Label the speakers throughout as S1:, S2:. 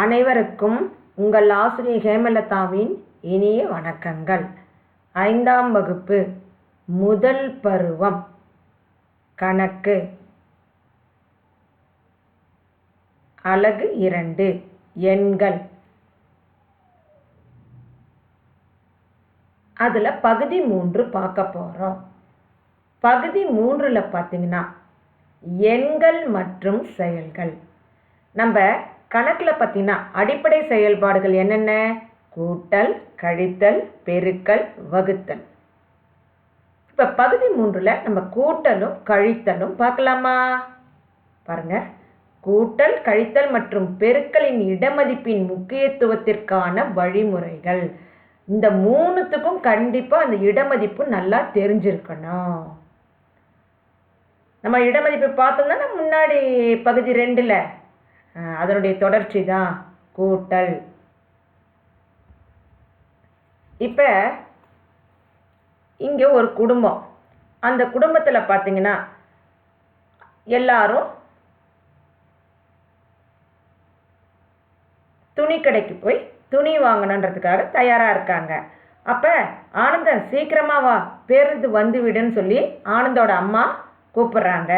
S1: அனைவருக்கும் உங்கள் ஆசிரியர் ஹேமலதாவின் இனிய வணக்கங்கள். ஐந்தாம் வகுப்பு முதல் பருவம். கணக்கு. அலகு இரண்டு எண்கள். அதில் பகுதி மூன்று பார்க்க போகிறோம் பகுதி மூன்றில் பார்த்தீங்கன்னா எண்கள் மற்றும் செயல்கள். நம்ம கணக்கில் பார்த்தீங்கன்னா அடிப்படை செயல்பாடுகள் என்னென்ன? கூட்டல் கழித்தல் பெருக்கல் வகுத்தல். இப்போ பகுதி மூன்றில் நம்ம கூட்டலும் கழித்தலும் பார்க்கலாமா? பாருங்க. கூட்டல் கழித்தல் மற்றும் பெருக்கலின் இடமதிப்பின் முக்கியத்துவத்திற்கான வழிமுறைகள். இந்த மூணுத்துக்கும் கண்டிப்பாக அந்த இடமதிப்பு நல்லா தெரிஞ்சிருக்கணும். நம்ம இடமதிப்பு பார்த்தோம்னா நம்ம முன்னாடி பகுதி ரெண்டில் அதனுடைய தொடர்ச்சி தான் கூட்டல். இப்போ இங்கே ஒரு குடும்பம். அந்த குடும்பத்தில் பார்த்தீங்கன்னா எல்லாரும் துணி கடைக்கு போய் துணி வாங்கணுன்றதுக்காக தயாராக இருக்காங்க. அப்போ ஆனந்தன் சீக்கிரமாக வா பேருந்து வந்து விடுன்னு சொல்லி ஆனந்தோட அம்மா கூப்பிட்றாங்க.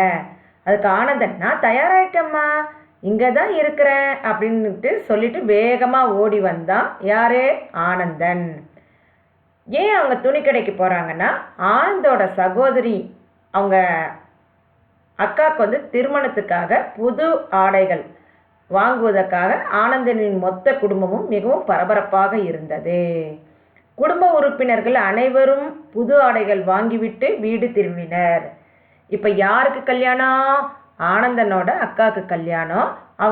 S1: அதுக்கு ஆனந்தன் நான் தயாராகிட்டேம்மா இங்கே தான் இருக்கிறேன் அப்படின்ட்டு சொல்லிட்டு வேகமாக ஓடி வந்தான் யாரே? ஆனந்தன். ஏன் அவங்க துணி கடைக்கு போகிறாங்கன்னா ஆனந்தோட சகோதரி அவங்க அக்காவுக்கு வந்து திருமணத்துக்காக புது ஆடைகள் வாங்குவதற்காக ஆனந்தனின் மொத்த குடும்பமும் மிகவும் பரபரப்பாக இருந்தது. குடும்ப உறுப்பினர்கள் அனைவரும் புது ஆடைகள் வாங்கிவிட்டு வீடு திரும்பினர். இப்போ யாருக்கு கல்யாணம்? ஆனந்தனோட அக்காவுக்கு கல்யாணம். அவ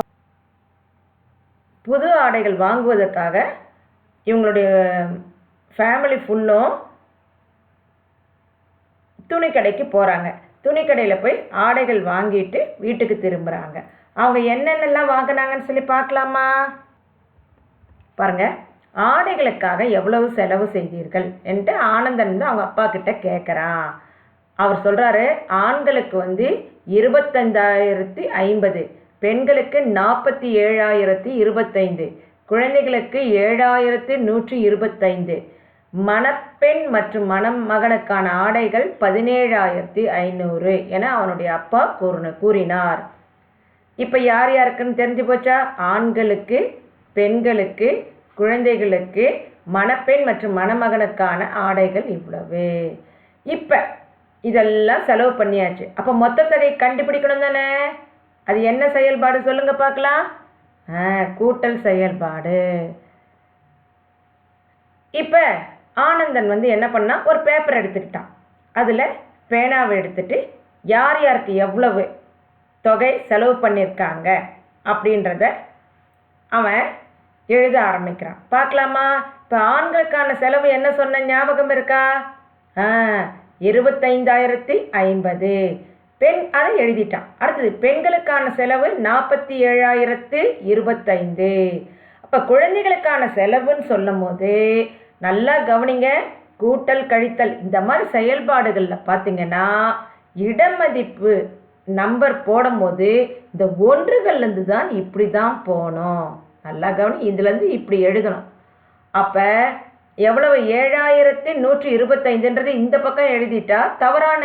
S1: புது ஆடைகள் வாங்குவதற்காக இவங்களுடைய ஃபேமிலி ஃபுல்லும் துணி கடைக்கு போகிறாங்க துணி கடையில் போய் ஆடைகள் வாங்கிட்டு வீட்டுக்கு திரும்புகிறாங்க அவங்க என்னென்னலாம் வாங்கினாங்கன்னு சொல்லி பார்க்கலாமா? பாருங்க ஆடைகளுக்காக எவ்வளவு செலவு செய்தீர்கள் என்று ஆனந்தன் வந்து அவங்க அப்பா கிட்ட கேட்குறான் அவர் சொல்கிறாரு ஆண்களுக்கு வந்து இருபத்தஞ்சாயிரத்தி ஐம்பது. பெண்களுக்கு நாற்பத்தி ஏழாயிரத்தி இருபத்தைந்து. குழந்தைகளுக்கு ஏழாயிரத்தி நூற்றி இருபத்தைந்து. மணப்பெண் மற்றும் மணமகனுக்கான ஆடைகள் பதினேழாயிரத்தி ஐநூறு என அவனுடைய அப்பா கூறின கூறினார். இப்போ யார் யாருக்குன்னு தெரிஞ்சு போச்சா? ஆண்களுக்கு பெண்களுக்கு குழந்தைகளுக்கு மணப்பெண் மற்றும் மணமகனுக்கான ஆடைகள் இவ்வளவு. இப்போ இதெல்லாம் செலவு பண்ணியாச்சு. அப்போ மொத்த தொகையை கண்டுபிடிக்கணும் தானே? அது என்ன செயல்பாடு சொல்லுங்கள் பார்க்கலாம். ஆ கூட்டல் செயல்பாடு. இப்போ ஆனந்தன் வந்து என்ன பண்ணால் ஒரு பேப்பர் எடுத்துக்கிட்டான். அதில் பேனாவை எடுத்துட்டு யார் யாருக்கு எவ்வளவு தொகை செலவு பண்ணியிருக்காங்க அப்படின்றத அவன் எழுத ஆரம்பிக்கிறான். பார்க்கலாமா? இப்போ ஆண்களுக்கான செலவு என்ன சொன்ன ஞாபகம் இருக்கா? ஆ இருபத்தைந்தாயிரத்தி ஐம்பது. பெண் அதை எழுதிட்டான். அடுத்தது பெண்களுக்கான செலவு நாற்பத்தி ஏழாயிரத்து இருபத்தைந்து. அப்போ குழந்தைகளுக்கான செலவுன்னு சொல்லும் போது நல்லா கவனிங்க கூட்டல் கழித்தல் இந்த மாதிரி செயல்பாடுகளில் பார்த்தீங்கன்னா இடமதிப்பு நம்பர் போடும்போது இந்த ஒன்றுகள்லேருந்து தான் இப்படி தான் போகணும். நல்லா கவனி இதுலேருந்து இப்படி எழுதணும். அப்போ எவ்வளவு? ஏழாயிரத்தி நூற்றி இருபத்தைந்துன்றது இந்த பக்கம் எழுதிட்டா தவறான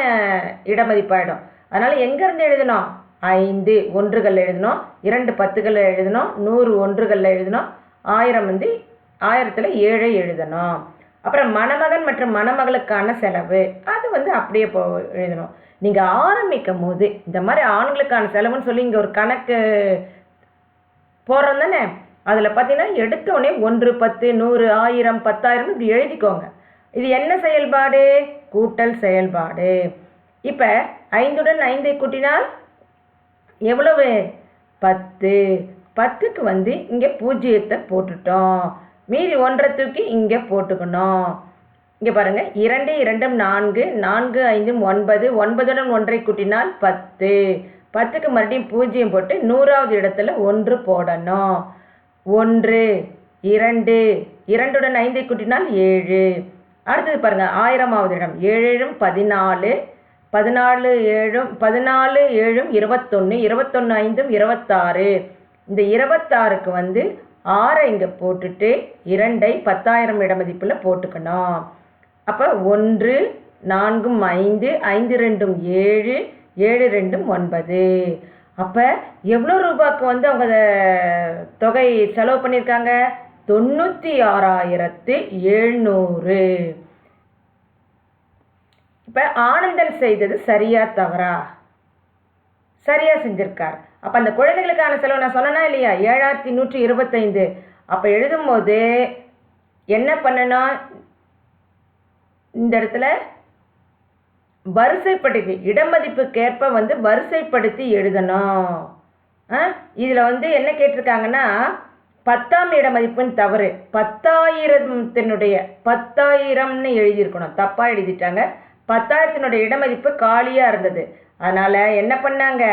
S1: இடமதிப்பாயிடும். அதனால் எங்கேருந்து எழுதணும் ஐந்து ஒன்றுகள் எழுதணும் இரண்டு பத்துகள் எழுதணும் நூறு ஒன்றுகளில் எழுதணும் ஆயிரம் வந்து ஆயிரத்தில் ஏழை எழுதணும். அப்புறம் மணமகன் மற்றும் மணமகளுக்கான செலவு அது வந்து அப்படியே போ எழுதணும் நீங்கள் ஆரம்பிக்கும் போது இந்த மாதிரி ஆண்களுக்கான செலவுன்னு சொல்லி இங்கே ஒரு கணக்கு போடுறோம் தானே? அதில் பார்த்தீங்கன்னா எடுத்தோடனே ஒன்று பத்து நூறு ஆயிரம் பத்தாயிரம் இப்படி எழுதிக்கோங்க. இது என்ன செயல்பாடு? கூட்டல் செயல்பாடு. இப்போ ஐந்துடன் ஐந்தை கூட்டினால் எவ்வளவு? பத்து. பத்துக்கு வந்து இங்கே பூஜ்ஜியத்தை போட்டுட்டோம். மீதி ஒன்றை தூக்கி இங்கே போட்டுக்கணும். இங்கே பாருங்கள் இரண்டு இரண்டும் நான்கு நான்கு ஐந்தும் ஒன்பது. ஒன்பதுடன் ஒன்றை கூட்டினால் பத்து. பத்துக்கு மறுபடியும் பூஜ்ஜியம் போட்டு நூறாவது இடத்துல ஒன்று போடணும். ஒன்று இரண்டு இரண்டுடன் ஐந்தை கூட்டினால் ஏழு. அடுத்தது பாருங்கள் ஆயிரமாவது இடம். ஏழும் பதினாலு பதினாலு ஏழும் பதினாலு ஏழும் இருபத்தொன்று இருபத்தொன்று ஐந்தும் இருபத்தாறு. இந்த இருபத்தாறுக்கு வந்து ஆறை இங்கே போட்டுட்டு இரண்டை பத்தாயிரம் இட மதிப்பில் போட்டுக்கணும். அப்போ ஒன்று நான்கும் ஐந்து ஐந்து ரெண்டும் ஏழு ஏழு ரெண்டும் ஒன்பது. அப்போ எவ்வளோ ரூபாய்க்கு வந்து அவங்க தொகை செலவு பண்ணியிருக்காங்க? தொண்ணூற்றி ஆறாயிரத்து எழுநூறு. இப்போ ஆனந்தன் செய்தது சரியா தவறா? சரியா செஞ்சிருக்கார். அப்போ அந்த குழந்தைகளுக்கான செலவு நான் சொன்னேனா இல்லையா? ஏழாயிரத்தி நூற்றி இருபத்தைந்து. அப்போ எழுதும்போது என்ன பண்ணணும்? இந்த இடத்துல வரிசைப்படுத்தி இடமதிப்புக்கேற்ப வந்து வரிசைப்படுத்தி எழுதணும். இதில் வந்து என்ன கேட்டிருக்காங்கன்னா பத்தாம் இடமதிப்புன்னு தவறு பத்தாயிரத்தினுடைய பத்தாயிரம்னு எழுதியிருக்கணும். தப்பாக எழுதிட்டாங்க. பத்தாயிரத்தினுடைய இடமதிப்பு காலியாக இருந்தது. அதனால் என்ன பண்ணாங்க?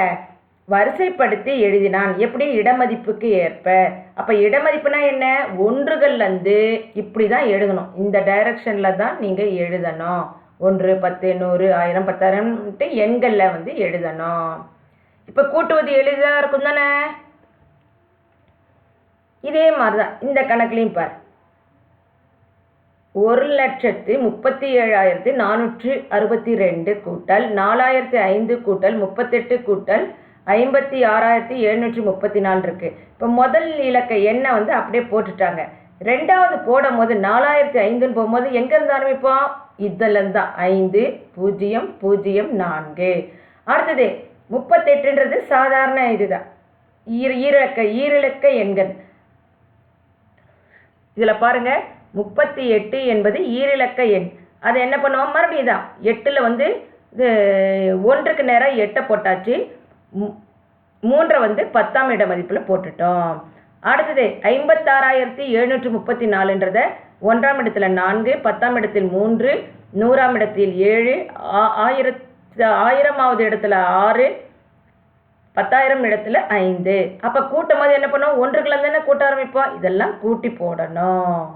S1: வரிசைப்படுத்தி எழுதினான். எப்படி? இடமதிப்புக்கு ஏற்ப. அப்போ இடமதிப்புனா என்ன? ஒன்றுகள்லேருந்து இப்படி தான் எழுதணும். இந்த டைரக்ஷனில் தான் நீங்கள் எழுதணும். ஒன்று பத்து நூறு ஆயிரம் பத்தாயிரம்ட்டு எண்களில் வந்து எழுதணும். இப்போ கூட்டுவது எளிதாக இருக்கும் தானே? இதே மாதிரி தான் இந்த கணக்குலையும் பார். ஒரு லட்சத்து முப்பத்தி ஏழாயிரத்து நானூற்று அறுபத்தி ரெண்டு கூட்டல் நாலாயிரத்தி ஐந்து கூட்டல் முப்பத்தெட்டு கூட்டல் ஐம்பத்தி ஆறாயிரத்தி எழுநூற்றி முப்பத்தி நாலு இருக்குது இப்போ முதல் இலக்க எண்ணை வந்து அப்படியே போட்டுட்டாங்க. ரெண்டாவது போடும் போது நாலாயிரத்தி ஐந்துன்னு போகும்போது எங்கேருந்து ஆரம்பிப்போம் இதில் தான் ஐந்து பூஜ்ஜியம் பூஜ்ஜியம் நான்கு. அடுத்தது முப்பத்தெட்டுன்றது சாதாரண இதுதான் ஈர ஈரக்க ஈரிலக்க எண்கள். இதில் பாருங்கள் முப்பத்தி எட்டு என்பது ஈரிலக்க எண். அது என்ன பண்ணுவோம்? மறுபடியும் தான் எட்டில் வந்து இது ஒன்றுக்கு நேராக எட்டை போட்டாச்சு. மூன்றை வந்து பத்தாம் இட மதிப்பில் போட்டுட்டோம். அடுத்தது ஐம்பத்தாறாயிரத்தி எழுநூற்றி முப்பத்தி நாலுன்றதை ஒன்றாம் இடத்துல நான்கு பத்தாம் இடத்தில் மூன்று நூறாம் இடத்தில் ஏழு ஆ- ஆயிரத்து ஆயிரமாவது இடத்துல ஆறு பத்தாயிரம் இடத்துல ஐந்து. அப்போ கூட்டும் போது என்ன பண்ணுவோம்? ஒன்றுக்குள்ள தானே கூட்ட ஆரம்பிப்போம்? இதெல்லாம் கூட்டி போடணும்.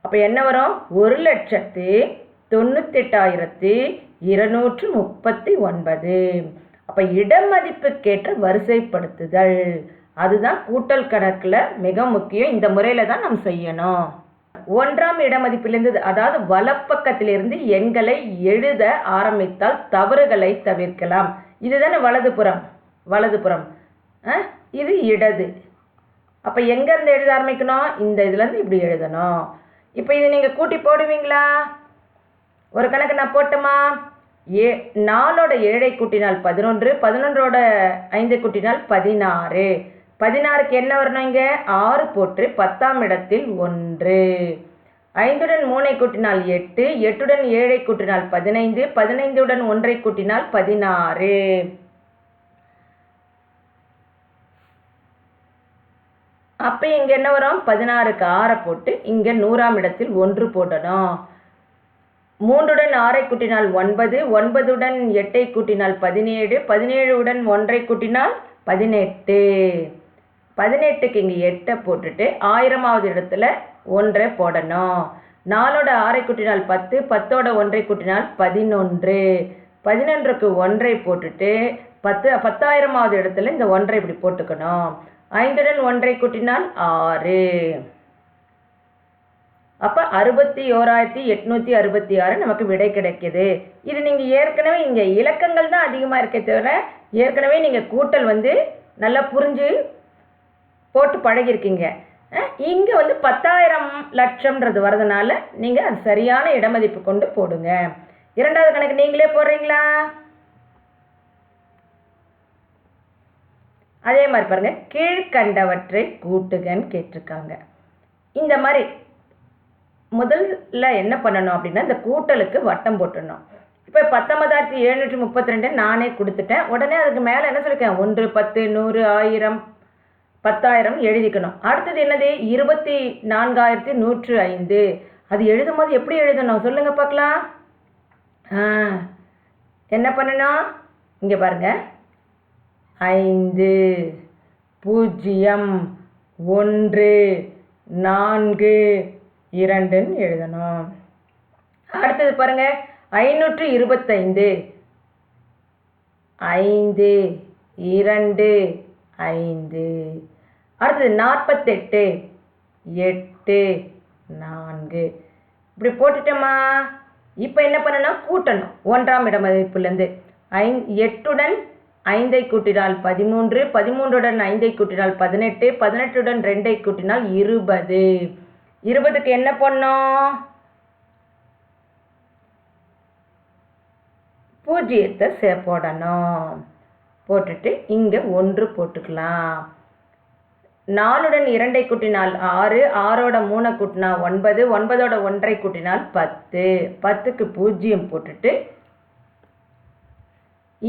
S1: அப்போ என்ன வரும்? ஒரு லட்சத்து தொண்ணூத்தெட்டாயிரத்தி இருநூற்று முப்பத்தி ஒன்பது. அப்போ இடமதிப்புக்கேற்ற வரிசைப்படுத்துதல். அதுதான் கூட்டல் கணக்கில் மிக முக்கியம். இந்த முறையில் தான் நாம் செய்யணும். ஒன்றாம் இடமதிப்பிலிருந்து அதாவது வலப்பக்கத்திலிருந்து எண்களை எழுத ஆரம்பித்தால் தவறுகளை தவிர்க்கலாம். இதுதானே வலதுபுறம்? வலதுபுறம். ஆ? இது இடது. அப்போ எங்கேருந்து எழுத ஆரம்பிக்கணும்? இந்த இதுலேருந்து இப்படி எழுதணும். இப்போ இது நீங்கள் கூட்டி போடுவீங்களா? ஒரு கணக்கு நான் போட்டோமா? ஏ நாலோட ஏழை கூட்டினால் பதினொன்று பதினொன்றோட ஐந்து கூட்டினால் பதினாறு. பதினாறுக்கு என்ன வரணும் இங்கே? ஆறு போட்டு பத்தாம் இடத்தில் ஒன்று. ஐந்துடன் மூணை கூட்டினால் எட்டு எட்டுடன் ஏழை கூட்டினால் பதினைந்து பதினைந்துடன் ஒன்றை கூட்டினால் பதினாறு. அப்போ இங்கே என்ன வரும்? பதினாறுக்கு ஆறை போட்டு இங்கே நூறாம் இடத்தில் ஒன்று போடணும். மூன்றுடன் ஆறை கூட்டினால் ஒன்பது ஒன்பதுடன் எட்டை கூட்டினால் பதினேழு பதினேழுடன் ஒன்றை கூட்டினால் பதினெட்டு. பதினெட்டுக்கு இங்கே எட்டை போட்டுட்டு ஆயிரமாவது இடத்துல ஒன்றை போடணும். நாலோட ஆறை கூட்டினால் பத்து பத்தோட ஒன்றை கூட்டினால் பதினொன்று. பதினொன்றுக்கு ஒன்றை போட்டுட்டு பத்து பத்தாயிரமாவது இடத்துல இந்த ஒன்றை இப்படி போட்டுக்கணும். ஐந்துடன் ஒன்றை கூட்டினால் ஆறு. அப்போ அறுபத்தி ஓராயிரத்தி எட்நூற்றி அறுபத்தி ஆறு நமக்கு விடை கிடைக்கிது. இது நீங்கள் ஏற்கனவே இங்கே இலக்கங்கள் தான் அதிகமாக இருக்கே தவிர ஏற்கனவே நீங்கள் கூட்டல் வந்து நல்லா புரிஞ்சு போட்டு பழகிருக்கீங்க இங்கே வந்து பத்தாயிரம் லட்சம்ன்றது வரதுனால நீங்கள் அது சரியான இடமதிப்பு கொண்டு போடுங்க. இரண்டாவது கணக்கு நீங்களே போடுறீங்களா? அதே மாதிரி பாருங்கள் கீழ்கண்டவற்றை கூட்டுகன்னு கேட்டிருக்காங்க. இந்த மாதிரி முதல்ல என்ன பண்ணணும் அப்படின்னா இந்த கூட்டலுக்கு வட்டம் போட்டுடணும். இப்போ பத்தொன்பதாயிரத்தி எழுநூற்றி முப்பத்தி ரெண்டு நானே கொடுத்துட்டேன். உடனே அதுக்கு மேலே என்ன சொல்லியிருக்கேன்? ஒன்று பத்து நூறு ஆயிரம் பத்தாயிரம் எழுதிக்கணும். அடுத்தது என்னது? இருபத்தி நான்காயிரத்தி நூற்று ஐந்து. அது எழுதும் போது எப்படி எழுதணும்? சொல்லுங்க பார்க்கலாம். என்ன பண்ணணும்? இங்கே பாருங்க. ஐந்து பூஜ்ஜியம் ஒன்று நான்கு இரண்டுன்னு எழுதணும். அடுத்தது பாருங்க. ஐநூற்று இருபத்தைந்து. ஐந்து இரண்டு ஐந்து. அடுத்தது நாற்பத்தெட்டு. எட்டு நான்கு. இப்படி போட்டுட்டோமா? இப்போ என்ன பண்ணணும்? கூட்டணும். ஒன்றாம் இட மதிப்புலேருந்து ஐ எட்டுடன் ஐந்தை கூட்டினால் பதிமூன்று பதிமூன்றுடன் ஐந்தை கூட்டினால் பதினெட்டு பதினெட்டுடன் ரெண்டை கூட்டினால் இருபது. இருபதுக்கு என்ன பண்ணோம்? பூஜ்ஜியத்தை சே போடணும். போட்டுட்டு இங்கே ஒன்று போட்டுக்கலாம். நாலுடன் இரண்டை கூட்டினால் ஆறு ஆறோட மூணை கூட்டினா ஒன்பது ஒன்பதோட ஒன்றை கூட்டினால் பத்து. பத்துக்கு பூஜ்ஜியம் போட்டுட்டு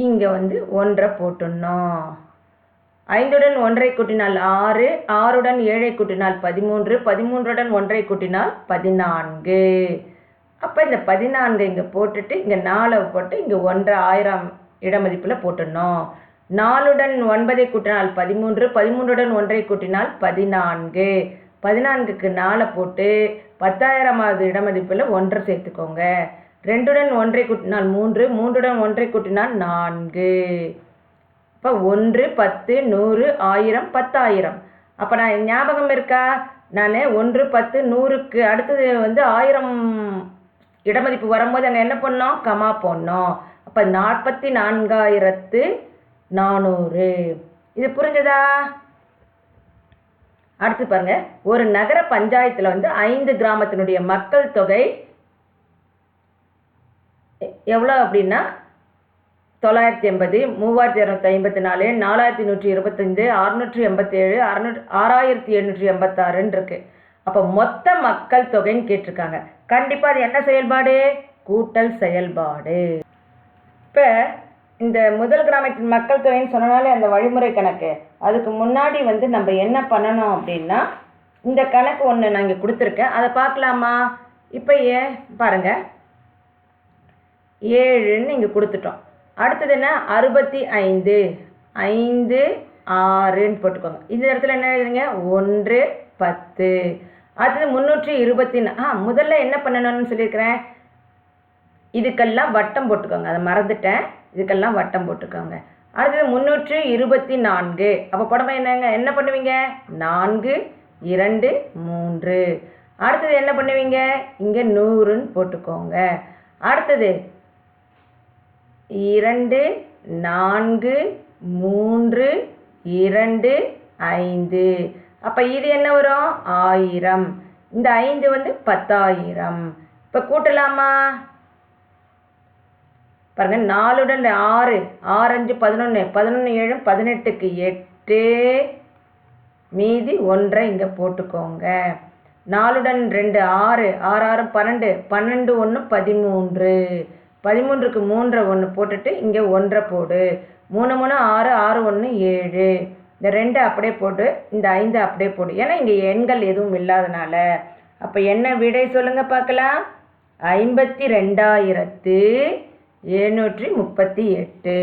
S1: இங்கே வந்து ஒன்றை போட்டுடணும். ஐந்துடன் ஒன்றை கூட்டினால் ஆறு ஆறுடன் ஏழை கூட்டினால் பதிமூன்று பதிமூன்றுடன் ஒன்றை கூட்டினால் பதினான்கு. அப்போ இந்த பதினான்கு இங்கே போட்டுட்டு இங்கே நாலை போட்டு இங்கே ஒன்றரை ஆயிரம் இடமதிப்பில் போட்டுடணும். நாலுடன் ஒன்பதை கூட்டினால் பதிமூன்று பதிமூன்றுடன் ஒன்றை கூட்டினால் பதினான்கு. பதினான்குக்கு நாலை போட்டு பத்தாயிரமாவது இடமதிப்பில் ஒன்றை சேர்த்துக்கோங்க. ரெண்டுடன் ஒன்றை கூட்டினால் மூன்று மூன்றுடன் ஒன்றை கூட்டினால் நான்கு. இப்போ ஒன்று பத்து நூறு ஆயிரம் பத்தாயிரம். அப்போ நான் ஞாபகம் இருக்கா? நான் ஒன்று பத்து நூறுக்கு அடுத்தது வந்து ஆயிரம் இடமதிப்பு வரும்போது அங்கே என்ன பண்ணோம்? கமா போடணும். அப்போ நாற்பத்தி நான்காயிரத்து நானூறு. இது புரிஞ்சதா? அடுத்து பாருங்க. ஒரு நகர பஞ்சாயத்தில் வந்து ஐந்து கிராமத்தினுடைய மக்கள் தொகை எவ்வளோ அப்படின்னா? தொள்ளாயிரத்தி எண்பது மூவாயிரத்தி இரநூத்தி ஐம்பத்தி நாலு நாலாயிரத்தி நூற்றி இருபத்தஞ்சு அறுநூற்றி எண்பத்தேழு அறுநூ ஆறாயிரத்தி எண்ணூற்றி எண்பத்தாறுன்னு இருக்கு. அப்போ மொத்த மக்கள் தொகைன்னு கேட்டிருக்காங்க. கண்டிப்பாக அது என்ன செயல்பாடு? கூட்டல் செயல்பாடு. இப்போ இந்த முதல் கிராமத்தின் மக்கள் தொகைன்னு சொன்னனாலே அந்த வழிமுறை கணக்கு. அதுக்கு முன்னாடி வந்து நம்ம என்ன பண்ணணும் அப்படின்னா இந்த கணக்கு ஒன்று நான் இங்கே கொடுத்துருக்கேன். அதை பார்க்கலாமா? இப்போ ஏ பாருங்கள் ஏழுன்னு இங்கே கொடுத்துட்டோம். அடுத்தது என்ன? அறுபத்தி ஐந்து. ஐந்து ஆறுன்னு போட்டுக்கோங்க. இந்த இடத்துல என்ன எழுதுறீங்க? ஒன்று பத்து. அடுத்தது முந்நூற்றி இருபத்தி ஆ முதல்ல என்ன பண்ணணும்னு சொல்லியிருக்கிறேன்? இதுக்கெல்லாம் வட்டம் போட்டுக்கோங்க. அதை மறந்துட்டேன். இதுக்கெல்லாம் வட்டம் போட்டுக்கோங்க. அடுத்தது முந்நூற்று இருபத்தி நான்கு. அப்போ படமா என்னங்க? என்ன பண்ணுவீங்க? நான்கு இரண்டு மூன்று. அடுத்தது என்ன பண்ணுவீங்க? இங்கே நூறுன்னு போட்டுக்கோங்க. அடுத்தது இரண்டு நான்கு மூன்று இரண்டு ஐந்து. அப்போ இது என்ன வரும்? ஆயிரம். இந்த ஐந்து வந்து பத்தாயிரம். இப்போ கூட்டலாமா? பாருங்க நாலுடன் ஆறு ஆறு அஞ்சு பதினொன்று பதினொன்று ஏழு பதினெட்டுக்கு எட்டு. மீதி ஒன்றை இங்கே போட்டுக்கோங்க. நாலுடன் ரெண்டு ஆறு ஆறு ஆறு பன்னெண்டு பன்னெண்டு ஒன்று பதிமூன்று. பதிமூன்றுக்கு மூன்றை ஒன்று போட்டுட்டு இங்கே ஒன்றை போடு. மூணு மூணு ஆறு ஆறு ஒன்று ஏழு. இந்த ரெண்டு அப்படியே போட்டு இந்த ஐந்து அப்படியே போடு. ஏன்னா இங்கே எண்கள் எதுவும் இல்லாதனால. அப்போ என்ன விடை சொல்லுங்கள் பார்க்கலாம். ஐம்பத்தி ரெண்டாயிரத்து எழுநூற்றி முப்பத்தி எட்டு.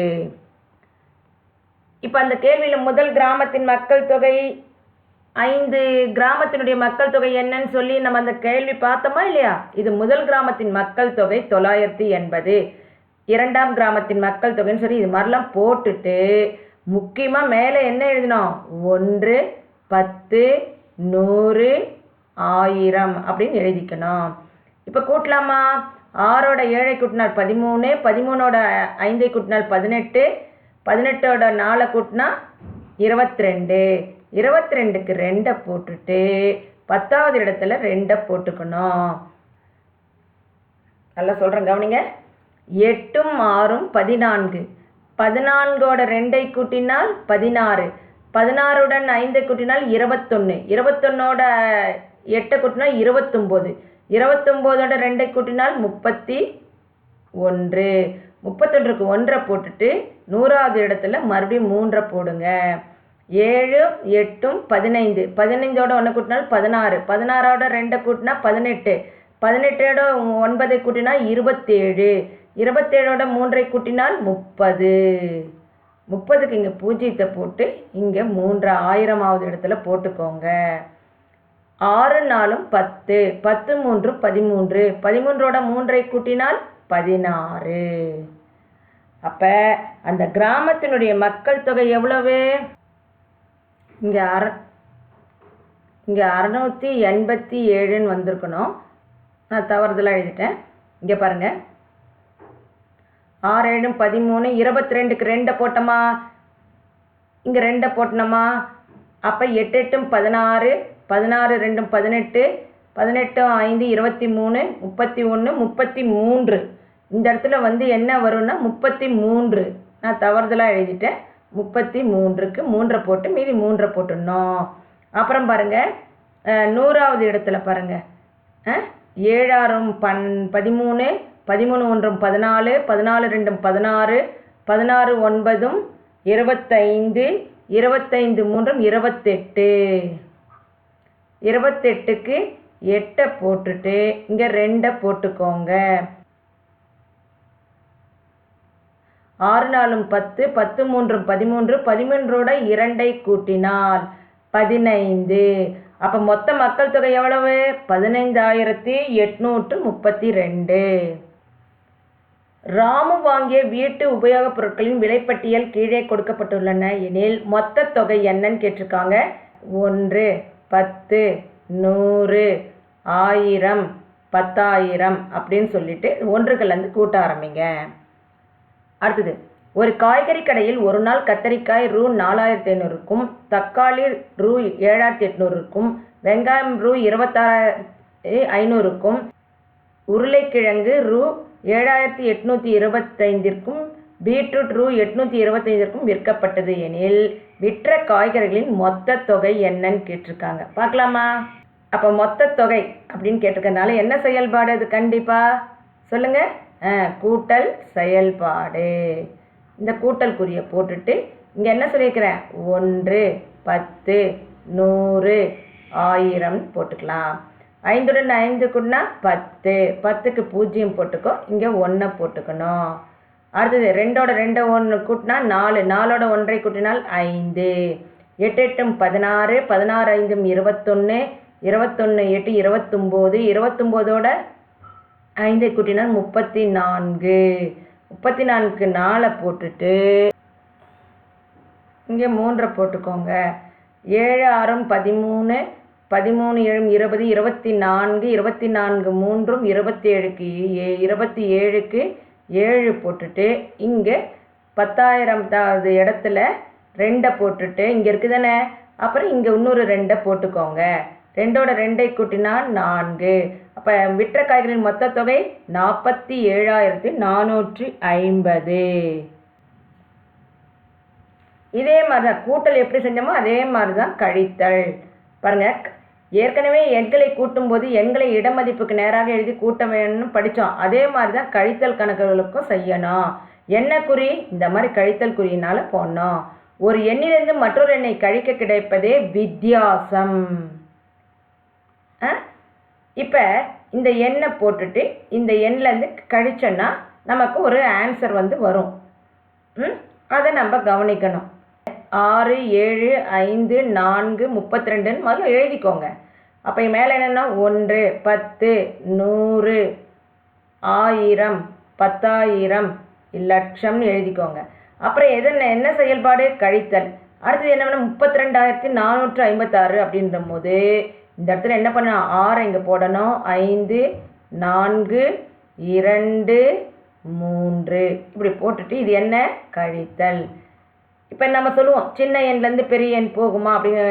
S1: இப்போ அந்த கேள்வியில் முதல் கிராமத்தின் மக்கள் தொகை ஐந்து கிராமத்தினுடைய மக்கள் தொகை என்னன்னு சொல்லி நம்ம அந்த கேள்வி பார்த்தோமா இல்லையா? இது முதல் கிராமத்தின் மக்கள் தொகை தொள்ளாயிரத்தி எண்பது. இரண்டாம் கிராமத்தின் மக்கள் தொகைன்னு சொல்லி இது மாதிரிலாம் போட்டுட்டு முக்கியமாக மேலே என்ன எழுதினோம்? ஒன்று பத்து நூறு ஆயிரம் அப்படின்னு எழுதிக்கணும். இப்போ கூட்டலாமா? ஆறோட ஏழை கூட்டினால் பதிமூணு பதிமூணோட ஐந்தை கூட்டினால் பதினெட்டு பதினெட்டோட நாலை கூட்டினா இருபத்தி ரெண்டு இருபத்தி ரெண்டுக்கு ரெண்டை போட்டுட்டு பத்தாவது இடத்துல ரெண்டை போட்டுக்கணும். நல்லா சொல்கிறேன் கவனிங்க. எட்டும் ஆறும் பதினான்கு. பதினான்கோட ரெண்டை கூட்டினால் பதினாறு. பதினாறுடன் ஐந்தை கூட்டினால் இருபத்தொன்று இருபத்தொன்னோட எட்டை கூட்டினால் இருபத்தொம்போது. இருபத்தொம்போதோட ரெண்டை கூட்டினால் முப்பத்தி ஒன்று. முப்பத்தொன்றுக்கு ஒன்றை போட்டுட்டு நூறாவது இடத்துல மறுபடியும் மூன்றை போடுங்க. ஏழு எட்டும் பதினைந்து. பதினைஞ்சோட ஒன்று கூட்டினால் பதினாறு. பதினாறோட ரெண்டை கூட்டினா பதினெட்டு. பதினெட்டோட ஒன்பதை கூட்டினால் இருபத்தேழு. இருபத்தேழோட மூன்றை கூட்டினால் முப்பது. முப்பதுக்கு இங்கே பூஜ்ஜியத்தை போட்டு இங்கே மூன்று ஆயிரமாவது இடத்துல போட்டுக்கோங்க. ஆறு நாலும் பத்து பத்து மூன்று பதிமூன்று. பதிமூன்றோட மூன்றை கூட்டினால் பதினாறு. அப்போ அந்த கிராமத்தினுடைய மக்கள் தொகை எவ்வளவு? இங்கே அற இங்கே அறநூற்றி எண்பத்தி ஏழுன்னு வந்திருக்கணும். நான் தவறுதலாக எழுதிட்டேன். இங்கே பாருங்கள் ஆறு ஏழும் பதிமூணு இருபத்தி ரெண்டுக்கு ரெண்டை போட்டோமா? இங்கே ரெண்டை போட்டோமா? அப்போ எட்டு எட்டும் பதினாறு பதினாறு ரெண்டும் பதினெட்டு பதினெட்டும் ஐந்து இருபத்தி மூணு முப்பத்தி ஒன்று முப்பத்தி மூன்று இந்த இடத்துல வந்து என்ன வரும்னா முப்பத்தி மூன்று நான் தவறுதலாக எழுதிட்டேன். முப்பத்தி மூன்றுக்கு மூன்றை போட்டு மீதி மூன்றை போட்டுடணும். அப்புறம் பாருங்கள் நூறாவது இடத்துல பாருங்கள் ஏழாறும் பன் பதிமூணு பதிமூணு ஒன்றும் பதினாலு பதினாலு ரெண்டும் பதினாறு பதினாறு ஒன்பதும் இருபத்தைந்து இருபத்தைந்து மூன்றும் இருபத்தெட்டு. இருபத்தெட்டுக்கு எட்டை போட்டுட்டு இங்கே ரெண்டை போட்டுக்கோங்க. ஆறு நாலும் பத்து பத்து மூன்றும் பதிமூன்று பதிமூன்றோட இரண்டை கூட்டினால் பதினைந்து. அப்போ மொத்த மக்கள் தொகை எவ்வளவு? பதினைந்தாயிரத்தி எட்நூற்று முப்பத்தி ரெண்டு ராமு வாங்கிய வீட்டு உபயோகப் பொருட்களின் விலைப்பட்டியல் கீழே கொடுக்கப்பட்டுள்ளன. எனில் மொத்த தொகை என்னன்னு கேட்டிருக்காங்க. ஒன்று. பத்து நூறு ஆயிரம் பத்தாயிரம் அப்படின்னு சொல்லிட்டு ஒன்றுகள்லேருந்து கூட்ட ஆரம்பிங்க. அடுத்தது ஒரு காய்கறி கடையில் ஒரு நாள் கத்தரிக்காய் ரூ நாலாயிரத்தி ஐநூறுக்கும் தக்காளி ரூ ஏழாயிரத்தி எட்நூறுக்கும் வெங்காயம் ரூ இருபத்தாறாயிரத்தி ஐநூறுக்கும் உருளைக்கிழங்கு ரூ ஏழாயிரத்தி எட்நூற்றி இருபத்தைந்திற்கும் பீட்ரூட் ரூ எட்நூற்றி இருபத்தைந்திற்கும் விற்கப்பட்டது எனில் விற்ற காய்கறிகளின் மொத்த தொகை என்னன்னு கேட்டிருக்காங்க. பார்க்கலாமா? அப்போ மொத்த தொகை அப்படின்னு கேட்டிருக்கனால என்ன செயல்பாடு அது? கண்டிப்பாக சொல்லுங்கள் கூட்டல் செயல்பாடு. இந்த கூட்டல் குறியை போட்டுட்டு இங்கே என்ன சொல்லியிருக்கிறேன்? ஒன்று பத்து நூறு ஆயிரம் போட்டுக்கலாம். ஐந்துடன் ஐந்து கூட்டினா பத்து. பத்துக்கு பூஜ்ஜியம் போட்டுக்கோ. இங்கே ஒன்றை போட்டுக்கணும். அடுத்தது ரெண்டோட ரெண்டை ஒன்று கூட்டினா நாலு நாலோட ஒன்றை கூட்டினால் ஐந்து. எட்டு எட்டும் பதினாறு பதினாறு ஐந்தும் இருபத்தொன்று இருபத்தொன்று எட்டு இருபத்தொம்போது இருபத்தொம்போதோட ஐந்தை கூட்டினால் முப்பத்தி நான்கு முப்பத்தி நான்குக்கு நாலை போட்டுட்டு இங்கே மூன்றை போட்டுக்கோங்க. ஏழு ஆறும் பதிமூணு பதிமூணு ஏழும் இருபது இருபத்தி நான்கு இருபத்தி நான்கு மூன்றும் இருபத்தி ஏழுக்கு ஏ- இருபத்தி ஏழுக்கு ஏழு போட்டுட்டு இங்கே பத்தாயிரம்தாவது இடத்துல ரெண்டை போட்டுட்டு இங்கே இருக்குதானே? அப்புறம் இங்கே இன்னொரு ரெண்டை போட்டுக்கோங்க. ரெண்டோட ரெண்டை கூட்டினா நான்கு. அப்போ விற்ற காய்கறியின் மொத்த தொகை நாற்பத்தி ஏழாயிரத்தி நானூற்றி ஐம்பது. இதே மாதிரி தான் கூட்டல் எப்படி செஞ்சோமோ அதே மாதிரி தான் கழித்தல். பாருங்கள் ஏற்கனவே எண்களை கூட்டும்போது எண்களை இடமதிப்புக்கு நேராக எழுதி கூட்ட வேணும்னு படித்தோம் அதே மாதிரி தான் கழித்தல் கணக்குகளுக்கும் செய்யணும். என்ன குறி? இந்த மாதிரி கழித்தல் குறியினால போடணும். ஒரு எண்ணிலிருந்து மற்றொரு எண்ணை கழிக்க கிடைப்பதே வித்தியாசம். இப்போ இந்த எண்ணை போட்டுட்டு இந்த எண்ணிலேருந்து கழிச்சோன்னா நமக்கு ஒரு ஆன்சர் வந்து வரும். ம்? அதை நம்ம கவனிக்கணும். ஆறு ஏழு ஐந்து நான்கு முப்பத்தி ரெண்டுன்னு முதல்ல எழுதிக்கோங்க. அப்போ மேலே என்னென்னா ஒன்று பத்து நூறு ஆயிரம் பத்தாயிரம் லட்சம்னு எழுதிக்கோங்க. அப்புறம் எது என்ன செயல்பாடு? கழித்தல். அடுத்தது என்ன பண்ண முப்பத்தி ரெண்டாயிரத்தி நானூற்று ஐம்பத்தாறு அப்படின்ற போது இந்த இடத்துல என்ன பண்ணணும்? ஆறை இங்கே போடணும். ஐந்து நான்கு இரண்டு மூன்று. இப்படி போட்டுட்டு இது என்ன? கழித்தல். இப்போ நம்ம சொல்லுவோம் சின்ன எண்லேருந்து பெரிய எண் போகுமா அப்படின்னு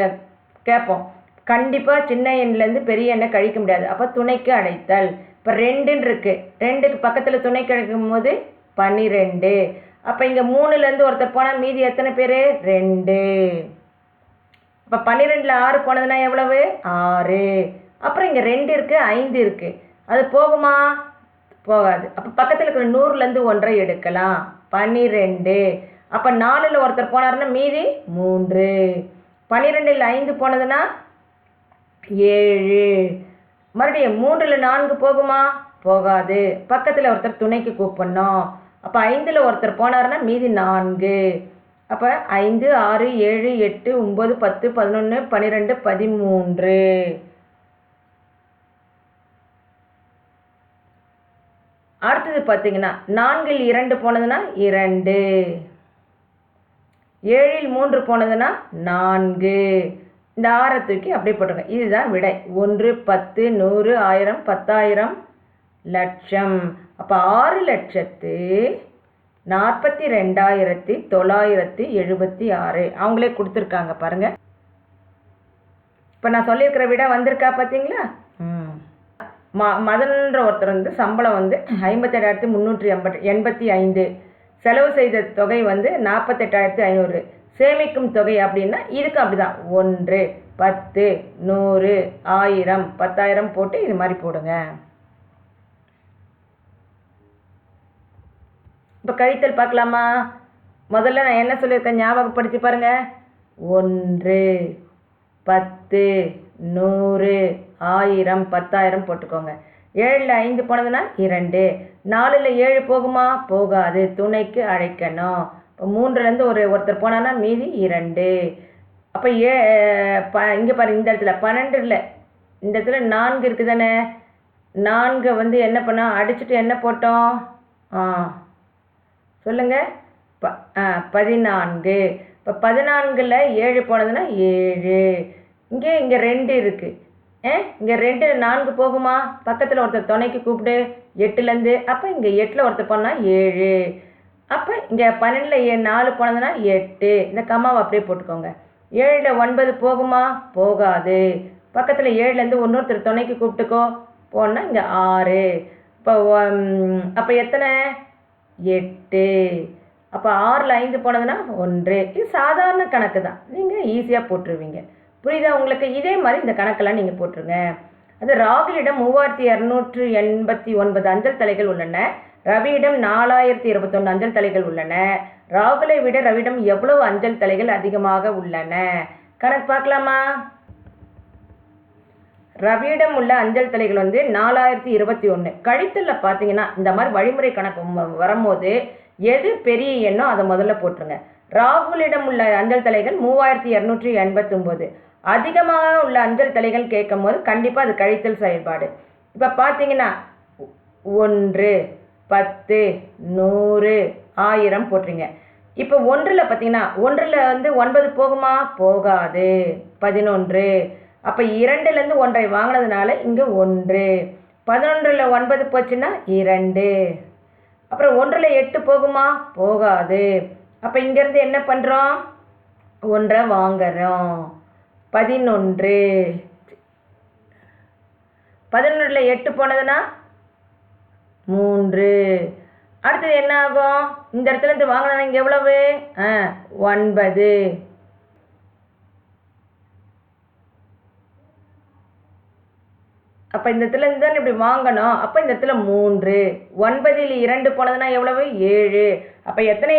S1: கேட்போம். கண்டிப்பாக சின்ன எண்லேருந்து பெரிய எண்ணை கழிக்க முடியாது. அப்போ துணைக்கு அழைத்தல் இப்போ ரெண்டுன்னு இருக்குது ரெண்டுக்கு பக்கத்தில் துணை கிடைக்கும் போது பன்னிரெண்டு. அப்போ இங்கே மூணுலேருந்து ஒருத்தர் போனால் மீதி எத்தனை பேர்? ரெண்டு. இப்போ பன்னிரெண்டில் ஆறு போனதுன்னா எவ்வளவு? ஆறு. அப்புறம் இங்கே ரெண்டு இருக்குது ஐந்து இருக்குது அது போகுமா? போகாது. அப்போ பக்கத்தில் இருக்கிற நூறுலேருந்து ஒன்றை எடுக்கலாம். பன்னிரெண்டு. அப்போ நாலில் ஒருத்தர் போனாருன்னா மீதி மூன்று. பன்னிரெண்டில் ஐந்து போனதுன்னா ஏழு. மறுபடியும் மூன்றில் நான்கு போகுமா? போகாது. பக்கத்தில் ஒருத்தர் துணைக்கு கூப்பிடணும். அப்போ ஐந்தில் ஒருத்தர் போனாருன்னா மீதி நான்கு. அப்போ ஐந்து ஆறு ஏழு எட்டு ஒம்பது பத்து பதினொன்று பன்னிரெண்டு பதிமூன்று. அடுத்தது பார்த்தீங்கன்னா நான்கில் இரண்டு போனதுன்னா இரண்டு. ஏழில் மூன்று போனதுன்னா நான்கு. இந்த ஆறை தூக்கி அப்படியே போட்டுருங்க. இதுதான் விடை. ஒன்று பத்து நூறு ஆயிரம் பத்தாயிரம் லட்சம். அப்போ ஆறு லட்சத்து நாற்பத்தி ரெண்டாயிரத்தி தொள்ளாயிரத்தி எழுபத்தி ஆறு. அவங்களே கொடுத்துருக்காங்க பாருங்கள் இப்போ நான் சொல்லியிருக்கிற விட வந்திருக்கா பார்த்தீங்களா ம். ம மதன்ற ஒருத்தர் வந்து சம்பளம் வந்து ஐம்பத்தெட்டாயிரத்தி முந்நூற்றி எண்பட் எண்பத்தி ஐந்து. செலவு செய்த தொகை வந்து நாற்பத்தெட்டாயிரத்தி ஐநூறு. சேமிக்கும் தொகை அப்படின்னா இதுக்கு அப்படிதான். ஒன்று பத்து நூறு ஆயிரம் பத்தாயிரம் போட்டு இது மாதிரி போடுங்க. இப்போ கழித்தல் பார்க்கலாமா? முதல்ல நான் என்ன சொல்லியிருக்கேன் ஞாபகப்படுத்தி பாருங்க. ஒன்று பத்து நூறு ஆயிரம் பத்தாயிரம் போட்டுக்கோங்க. ஏழில் ஐந்து போனதுன்னா இரண்டு. நாலில் ஏழு போகுமா? போகாது. துணைக்கு அழைக்கணும். இப்போ மூன்றுலேருந்து ஒரு ஒருத்தர் போனான்னா மீதி இரண்டு. அப்போ ஏ ப இங்கே பாரு இந்த இடத்துல. பன்னெண்டு இல்லை இந்த இடத்துல நான்கு இருக்குது தானே நான்கு வந்து என்ன பண்ணோம் அடிச்சுட்டு என்ன போட்டோம்? ஆ. சொல்லுங்கள் ப ஆ பதினான்கு. இப்போ பதினான்கில் ஏழு போனதுன்னா ஏழு. இங்கே இங்கே ரெண்டு இருக்குது ஏ இங்கே ரெண்டு நான்கு போகுமா? பக்கத்தில் ஒருத்தர் துணைக்கு கூப்பிடு எட்டுலேருந்து அப்போ இங்கே எட்டில் ஒருத்தர் போனால் ஏழு. அப்போ இங்கே பன்னெண்டில் ஏ நாலு போனதுன்னா எட்டு. இந்த கம்மாவை அப்படியே போட்டுக்கோங்க. ஏழில் ஒன்பது போகுமா? போகாது. பக்கத்தில் ஏழுலேருந்து இன்னொருத்தர் துணைக்கு கூப்பிட்டுக்கோ போனால் இங்கே ஆறு. இப்போ அப்போ எத்தனை? எட்டு. அப்போ ஆறில் ஐந்து போனதுன்னா ஒன்று. இது சாதாரண கணக்கு தான் நீங்கள் ஈஸியாக போட்டுருவீங்க. புரியுதா? உங்களுக்கு இதே மாதிரி இந்த கணக்கெல்லாம் நீங்கள் போட்டுருங்க. அது ராகுலிடம் மூவாயிரத்தி இரநூற்று எண்பத்தி ஒன்பது அஞ்சல் தலைகள் உள்ளன. ரவியிடம் நாலாயிரத்தி இருபத்தொன்று அஞ்சல் தலைகள் உள்ளன. ராகுலை விட ரவியிடம் எவ்வளவு அஞ்சல் தலைகள் அதிகமாக உள்ளன? கணக்கு பார்க்கலாமா? ரவியிடம் உள்ள அஞ்சல் தலைகள் வந்து நாலாயிரத்தி இருபத்தி ஒன்று கழித்தலில் பார்த்தீங்கன்னா இந்த மாதிரி வழிமுறை கணக்கு வரும்போது எது பெரிய எண்ணோ அதை முதல்ல போட்டுருங்க. ராகுலிடம் உள்ள அஞ்சல் தலைகள் மூவாயிரத்தி இரநூற்றி எண்பத்தொம்போது. அதிகமாக உள்ள அஞ்சல் தலைகள் கேட்கும் போது கண்டிப்பாக அது கழித்தல் செயல்பாடு. இப்போ பார்த்தீங்கன்னா ஒன்று பத்து நூறு ஆயிரம் போட்டுறீங்க இப்போ ஒன்றில் பார்த்தீங்கன்னா ஒன்றில் வந்து ஒன்பது போகுமா? போகாது. பதினொன்று. அப்போ இரண்டுலேருந்து ஒன்றை வாங்கினதுனால இங்கே ஒன்று. பதினொன்றில் ஒன்பது போச்சுன்னா இரண்டு. அப்புறம் ஒன்றில் எட்டு போகுமா? போகாது. அப்போ இங்கேருந்து என்ன பண்ணுறோம் ஒன்றை வாங்குகிறோம் பதினொன்று. பதினொன்றில் எட்டு போனதுன்னா? மூன்று. அடுத்தது என்ன ஆகும்? இந்த இடத்துல இருந்து வாங்கினா இங்கே எவ்வளவு? ஆ ஒன்பது. அப்போ இந்த இடத்துல இருந்து தான் இப்படி வாங்கணும்? அப்போ இந்த இடத்துல மூன்று. ஒன்பதில் இரண்டு போனதுன்னா எவ்வளவு? ஏழு. அப்போ எத்தனை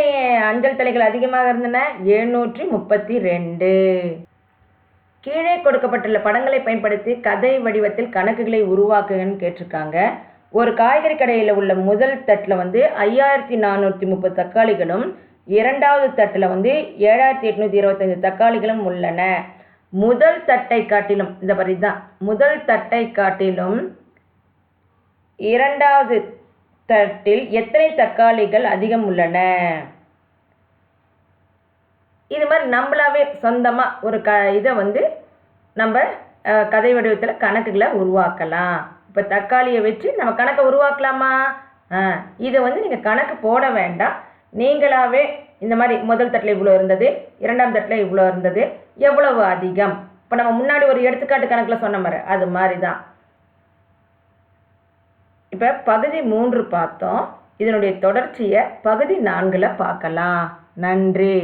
S1: அஞ்சல் தலைகள் அதிகமாக இருந்தன? எழுநூற்றி முப்பத்தி ரெண்டு. கீழே கொடுக்கப்பட்டுள்ள படங்களை பயன்படுத்தி கதை வடிவத்தில் கணக்குகளை உருவாக்குங்கன்னு கேட்டிருக்காங்க. ஒரு காய்கறி கடையில் உள்ள முதல் தட்டில் வந்து ஐயாயிரத்தி நானூற்றி முப்பது தக்காளிகளும் இரண்டாவது தட்டில் வந்து ஏழாயிரத்தி எட்நூற்றி இருபத்தஞ்சு தக்காளிகளும் உள்ளன. முதல் தட்டை காட்டிலும் இந்த மாதிரி தான் முதல் தட்டை காட்டிலும் இரண்டாவது தட்டில் எத்தனை தக்காளிகள் அதிகம் உள்ளன? இது மாதிரி நம்மளாவே சொந்தமாக ஒரு க இதை வந்து நம்ம கதை வடிவத்தில் கணக்குகளை உருவாக்கலாம். இப்போ தக்காளியை வச்சு நம்ம கணக்கை உருவாக்கலாமா? ஆ இதை வந்து நீங்கள் கணக்கு போட வேண்டாம். நீங்களாவே இந்த மாதிரி முதல் தட்டில் இவ்வளோ இருந்தது இரண்டாம் தட்டில் இவ்வளோ இருந்தது எவ்வளவு அதிகம்? இப்போ நம்ம முன்னாடி ஒரு எடுத்துக்காட்டு கணக்கில் சொன்ன மாதிரி அது மாதிரி தான் இப்போ பகுதி மூன்று பார்த்தோம். இதனுடைய தொடர்ச்சியை பகுதி நான்கில் பார்க்கலாம். நன்றி.